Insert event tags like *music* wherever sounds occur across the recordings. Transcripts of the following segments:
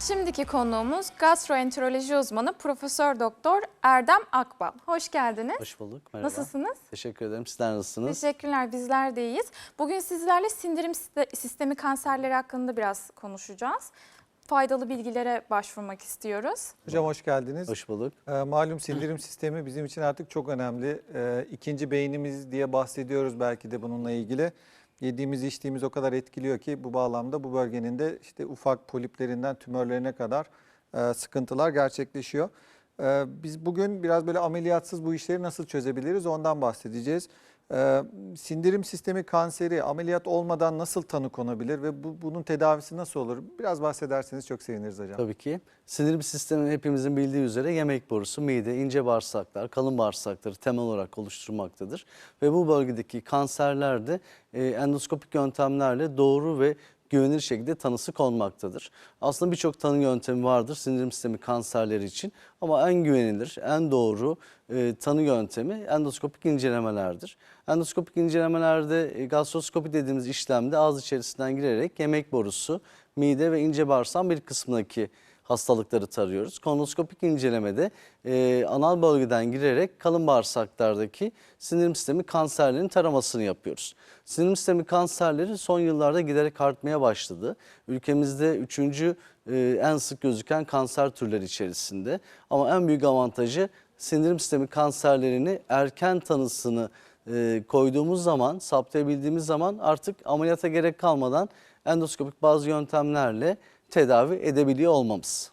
Şimdiki konuğumuz gastroenteroloji uzmanı Profesör Doktor Erdem Akbal. Hoş geldiniz. Hoş bulduk. Merhaba. Nasılsınız? Teşekkür ederim. Sizler nasılsınız? Teşekkürler. Bizler de iyiyiz. Bugün sizlerle sindirim siste- sistemi kanserleri hakkında biraz konuşacağız. Faydalı bilgilere başvurmak istiyoruz. Hocam hoş geldiniz. Hoş bulduk. Ee, malum sindirim sistemi bizim için artık çok önemli. Ee, ikinci beynimiz diye bahsediyoruz belki de bununla ilgili. Yediğimiz içtiğimiz o kadar etkiliyor ki bu bağlamda bu bölgenin de işte ufak poliplerinden tümörlerine kadar e, sıkıntılar gerçekleşiyor. Ee, biz bugün biraz böyle ameliyatsız bu işleri nasıl çözebiliriz ondan bahsedeceğiz. Ee, sindirim sistemi kanseri ameliyat olmadan nasıl tanı konabilir ve bu, bunun tedavisi nasıl olur? Biraz bahsederseniz çok seviniriz hocam. Tabii ki. Sindirim sistemi hepimizin bildiği üzere yemek borusu, mide, ince bağırsaklar, kalın bağırsakları temel olarak oluşturmaktadır. Ve bu bölgedeki kanserler de e, endoskopik yöntemlerle doğru ve güvenilir şekilde tanısı konmaktadır. Aslında birçok tanı yöntemi vardır sindirim sistemi kanserleri için ama en güvenilir, en doğru e, tanı yöntemi endoskopik incelemelerdir. Endoskopik incelemelerde e, gastroskopi dediğimiz işlemde ağız içerisinden girerek yemek borusu, mide ve ince bağırsağın bir kısmındaki hastalıkları tarıyoruz. Kolonoskopik incelemede e, anal bölgeden girerek kalın bağırsaklardaki sindirim sistemi kanserlerinin taramasını yapıyoruz. Sindirim sistemi kanserleri son yıllarda giderek artmaya başladı. Ülkemizde üçüncü e, en sık gözüken kanser türleri içerisinde. Ama en büyük avantajı sindirim sistemi kanserlerini erken tanısını e, koyduğumuz zaman, saptayabildiğimiz zaman artık ameliyata gerek kalmadan endoskopik bazı yöntemlerle tedavi edebiliyor olmamız.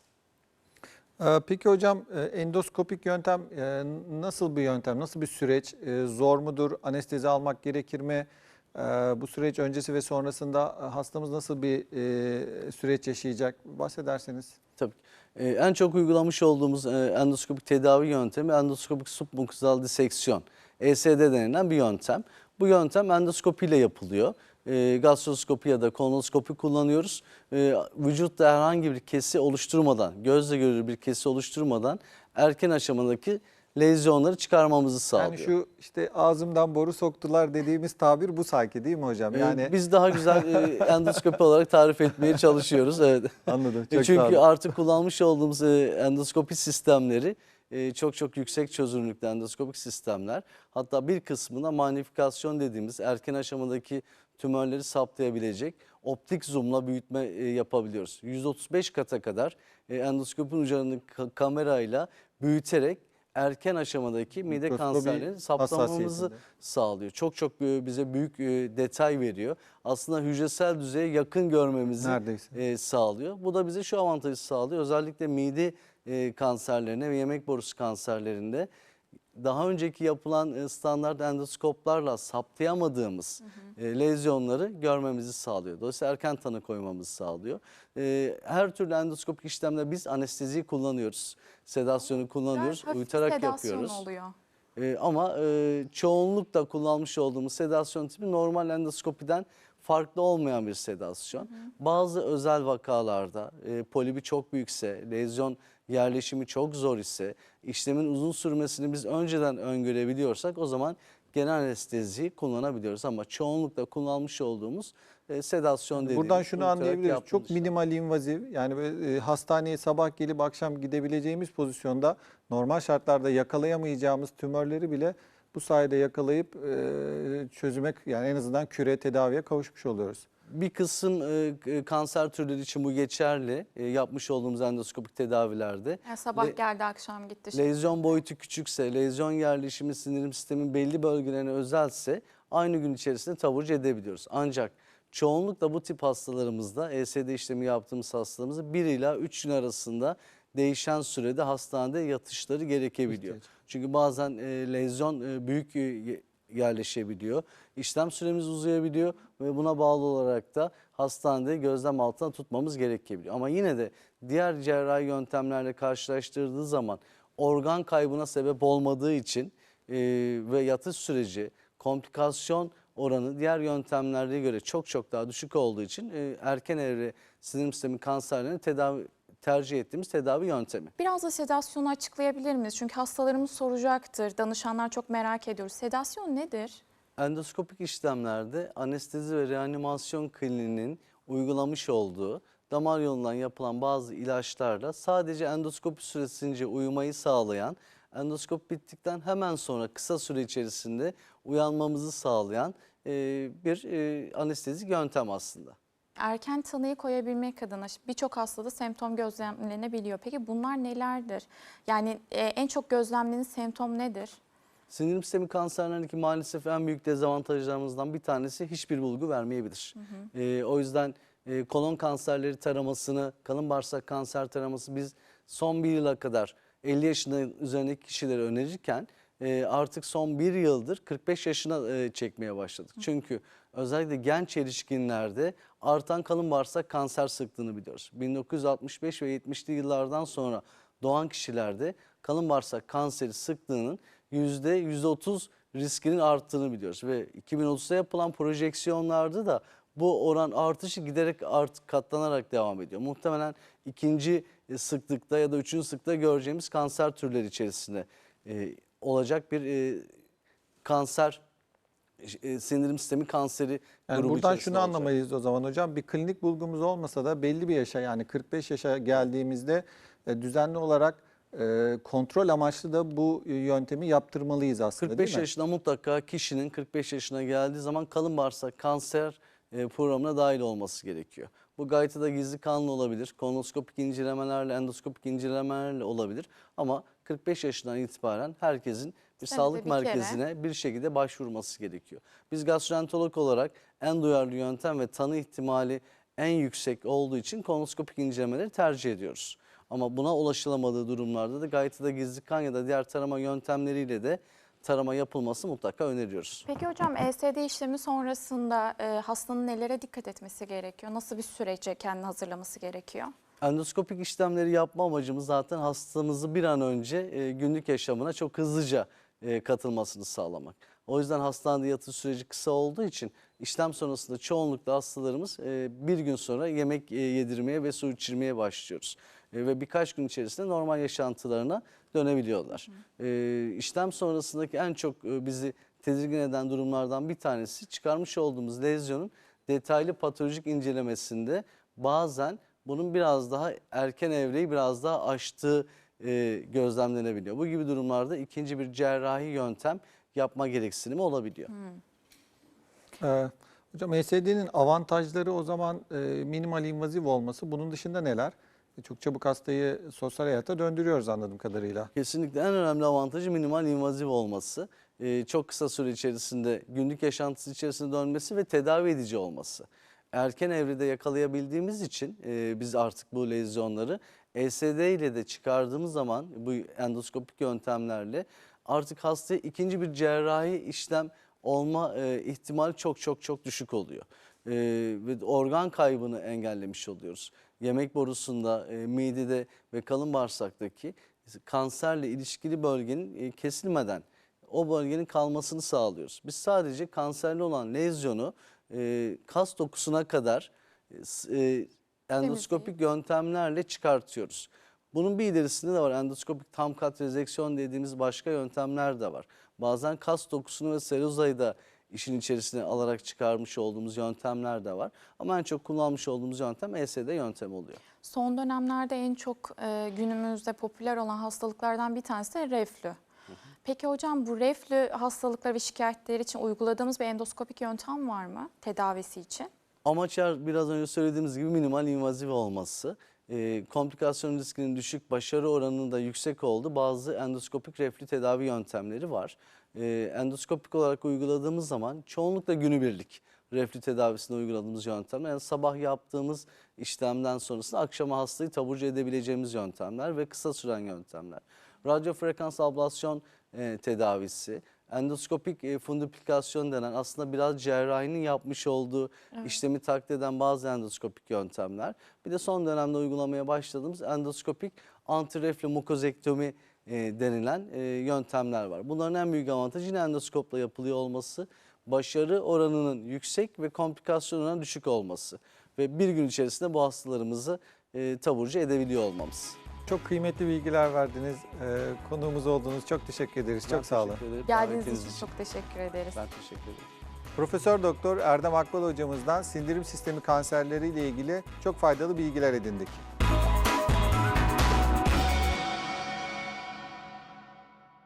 Ee, Peki hocam e, endoskopik yöntem e, nasıl bir yöntem, nasıl bir süreç? E, Zor mudur? Anestezi almak gerekir mi? Bu süreç öncesi ve sonrasında hastamız nasıl bir süreç yaşayacak? Bahsederseniz. Tabii. En çok uygulamış olduğumuz endoskopik tedavi yöntemi endoskopik submukozal diseksiyon. ESD denilen bir yöntem. Bu yöntem endoskopiyle yapılıyor. E, gastroskopi ya da kolonoskopi kullanıyoruz. E, vücutta herhangi bir kesi oluşturmadan, gözle görülür bir kesi oluşturmadan erken aşamadaki lezyonları çıkarmamızı sağlıyor. Yani şu işte ağzımdan boru soktular dediğimiz tabir bu sanki değil mi hocam? Ee, Yani Biz daha güzel e, *laughs* endoskopi olarak tarif etmeye çalışıyoruz. Evet. anladım. E, Çok sağ Çünkü olun. artık kullanmış olduğumuz e, endoskopi sistemleri e, çok çok yüksek çözünürlüklü endoskopik sistemler. Hatta bir kısmına magnifikasyon dediğimiz erken aşamadaki tümörleri saptayabilecek optik zoomla büyütme e, yapabiliyoruz. 135 kata kadar e, endoskopin ucunu ka- kamerayla büyüterek erken aşamadaki mide kanserlerini saptamamızı sağlıyor. Çok çok e, bize büyük detay veriyor. Aslında hücresel düzeye yakın görmemizi Neredeyse. sağlıyor. Bu da bize şu avantajı sağlıyor. Özellikle mide kanserlerine ve yemek borusu kanserlerinde daha önceki yapılan e, standart endoskoplarla saptayamadığımız e, lezyonları görmemizi sağlıyor. Dolayısıyla erken tanı koymamızı sağlıyor. E, her türlü endoskopik işlemde biz anesteziyi kullanıyoruz. Sedasyonu kullanıyoruz. Hafif Uyutarak yapıyoruz. oluyor. Ee, ama e, çoğunlukla kullanmış olduğumuz sedasyon tipi normal endoskopiden farklı olmayan bir sedasyon. Bazı özel vakalarda e, polibi çok büyükse, lezyon yerleşimi çok zor ise, işlemin uzun sürmesini biz önceden öngörebiliyorsak o zaman genel anesteziyi kullanabiliyoruz. Ama çoğunlukla kullanmış olduğumuz e, sedasyon dediğimiz Buradan şunu anlayabiliriz. Çok minimal invaziv yani böyle, e, hastaneye sabah gelip akşam gidebileceğimiz pozisyonda normal şartlarda yakalayamayacağımız tümörleri bile bu sayede yakalayıp e, çözüme yani en azından küre tedaviye kavuşmuş oluyoruz. Bir kısım e, kanser türleri için bu geçerli. E, yapmış olduğumuz endoskopik tedavilerde. Yani sabah Le- geldi akşam gitti. Şimdi Lezyon boyutu küçükse, lezyon yerleşimi sindirim sistemin belli bölgelerine özelse aynı gün içerisinde taburcu edebiliyoruz. Ancak çoğunlukla bu tip hastalarımızda ESD işlemi yaptığımız hastalarımızda 1 ila 3 gün arasında değişen sürede hastanede yatışları gerekebiliyor. İhtiyaç. Çünkü bazen e, lezyon e, büyük e, yerleşebiliyor. İşlem süremiz uzayabiliyor ve buna bağlı olarak da hastanede gözlem altına tutmamız gerekebiliyor. Ama yine de diğer cerrahi yöntemlerle karşılaştırdığı zaman organ kaybına sebep olmadığı için e, ve yatış süreci, komplikasyon oranı diğer yöntemlere göre çok çok daha düşük olduğu için e, erken evre sindirim sistemi kanserlerini tedavi tercih ettiğimiz tedavi yöntemi. Biraz da sedasyonu açıklayabilir miyiz? Çünkü hastalarımız soracaktır. Danışanlar çok merak ediyor. Sedasyon nedir? Endoskopik işlemlerde anestezi ve reanimasyon kliniğinin uygulamış olduğu damar yolundan yapılan bazı ilaçlarla sadece endoskopi süresince uyumayı sağlayan, endoskop bittikten hemen sonra kısa süre içerisinde uyanmamızı sağlayan bir anestezik yöntem aslında. Erken tanıyı koyabilmek adına birçok hastada semptom gözlemlenebiliyor. Peki bunlar nelerdir? Yani e, en çok gözlemlenen semptom nedir? Sindirim sistemi kanserlerindeki maalesef en büyük dezavantajlarımızdan bir tanesi hiçbir bulgu vermeyebilir. Ee, o yüzden e, kolon kanserleri taramasını, kalın bağırsak kanser taraması biz son bir yıla kadar 50 yaşının üzerindeki kişilere önerirken e, artık son bir yıldır 45 yaşına e, çekmeye başladık. Çünkü özellikle genç erişkinlerde artan kalın bağırsak kanser sıklığını biliyoruz. 1965 ve 70'li yıllardan sonra doğan kişilerde kalın bağırsak kanseri sıklığının %130 riskinin arttığını biliyoruz. Ve 2030'da yapılan projeksiyonlarda da bu oran artışı giderek art, katlanarak devam ediyor. Muhtemelen ikinci e, sıklıkta ya da üçüncü sıklıkta göreceğimiz kanser türleri içerisinde e, olacak bir e, kanser, e, sindirim sistemi kanseri Yani grubu buradan şunu olacak. anlamayız o zaman hocam. Bir klinik bulgumuz olmasa da belli bir yaşa yani 45 yaşa geldiğimizde e, düzenli olarak e, kontrol amaçlı da bu yöntemi yaptırmalıyız aslında 45 değil mi? yaşında mutlaka kişinin 45 yaşına geldiği zaman kalın bağırsak kanser e, programına dahil olması gerekiyor. Bu gayet de gizli kanlı olabilir. Kolonoskopik incelemelerle, endoskopik incelemelerle olabilir. Ama 45 yaşından itibaren herkesin bir Senede sağlık bir kere. merkezine bir şekilde başvurması gerekiyor. Biz gastroenterolog olarak en duyarlı yöntem ve tanı ihtimali en yüksek olduğu için kolonoskopik incelemeleri tercih ediyoruz. Ama buna ulaşılamadığı durumlarda da gayet de gizli kan ya da diğer tarama yöntemleriyle de tarama yapılması mutlaka öneriyoruz. Peki hocam ESD işlemi sonrasında e, hastanın nelere dikkat etmesi gerekiyor? Nasıl bir sürece kendini hazırlaması gerekiyor? Endoskopik işlemleri yapma amacımız zaten hastamızı bir an önce e, günlük yaşamına çok hızlıca e, katılmasını sağlamak. O yüzden hastanede yatış süreci kısa olduğu için işlem sonrasında çoğunlukla hastalarımız e, bir gün sonra yemek e, yedirmeye ve su içirmeye başlıyoruz. E, ve birkaç gün içerisinde normal yaşantılarına dönebiliyorlar. E, işlem sonrasındaki en çok e, bizi tedirgin eden durumlardan bir tanesi çıkarmış olduğumuz lezyonun detaylı patolojik incelemesinde bazen bunun biraz daha erken evreyi biraz daha aştığı e, gözlemlenebiliyor. Bu gibi durumlarda ikinci bir cerrahi yöntem yapma gereksinimi olabiliyor. Ee, hocam ESD'nin avantajları o zaman e, minimal invaziv olması. Bunun dışında neler? E, Çok çabuk hastayı sosyal hayata döndürüyoruz anladığım kadarıyla. Kesinlikle en önemli avantajı minimal invaziv olması. Ee, çok kısa süre içerisinde günlük yaşantısı içerisinde dönmesi ve tedavi edici olması. Erken evrede yakalayabildiğimiz için e, biz artık bu lezyonları ESD ile de çıkardığımız zaman bu endoskopik yöntemlerle artık hastaya ikinci bir cerrahi işlem olma e, ihtimali çok çok çok düşük oluyor. E, ve organ kaybını engellemiş oluyoruz. Yemek borusunda, e, midede ve kalın bağırsaktaki kanserle ilişkili bölgenin e, kesilmeden o bölgenin kalmasını sağlıyoruz. Biz sadece kanserli olan lezyonu e, kas dokusuna kadar e, e, endoskopik yöntemlerle çıkartıyoruz. Bunun bir ilerisinde de var endoskopik tam kat rezeksiyon dediğimiz başka yöntemler de var. Bazen kas dokusunu ve serozayı da işin içerisine alarak çıkarmış olduğumuz yöntemler de var. Ama en çok kullanmış olduğumuz yöntem ESD yöntemi oluyor. Son dönemlerde en çok e, günümüzde popüler olan hastalıklardan bir tanesi de reflü. Peki hocam bu reflü hastalıkları ve şikayetleri için uyguladığımız bir endoskopik yöntem var mı tedavisi için? Amaçlar biraz önce söylediğimiz gibi minimal invaziv olması. Ee, komplikasyon riskinin düşük, başarı oranının da yüksek olduğu bazı endoskopik reflü tedavi yöntemleri var. Ee, endoskopik olarak uyguladığımız zaman çoğunlukla günübirlik reflü tedavisinde uyguladığımız yöntemler. Yani sabah yaptığımız işlemden sonrasında akşama hastayı taburcu edebileceğimiz yöntemler ve kısa süren yöntemler. Radyo frekans ablasyon e, tedavisi, endoskopik e, funduplikasyon denen aslında biraz cerrahinin yapmış olduğu işlemi taklit eden bazı endoskopik yöntemler. Bir de son dönemde uygulamaya başladığımız endoskopik antireflü mukozektomi e, denilen e, yöntemler var. Bunların en büyük avantajı yine endoskopla yapılıyor olması, başarı oranının yüksek ve komplikasyon oranının düşük olması ve bir gün içerisinde bu hastalarımızı e, taburcu edebiliyor olmamız. Çok kıymetli bilgiler verdiniz. Ee, konuğumuz oldunuz. Çok teşekkür ederiz. Ben Çok sağ olun. ederim Geldiğiniz davetiniz için çok teşekkür ederiz. Ben teşekkür ederim. Profesör Doktor Erdem Akbal hocamızdan sindirim sistemi kanserleri ile ilgili çok faydalı bilgiler edindik.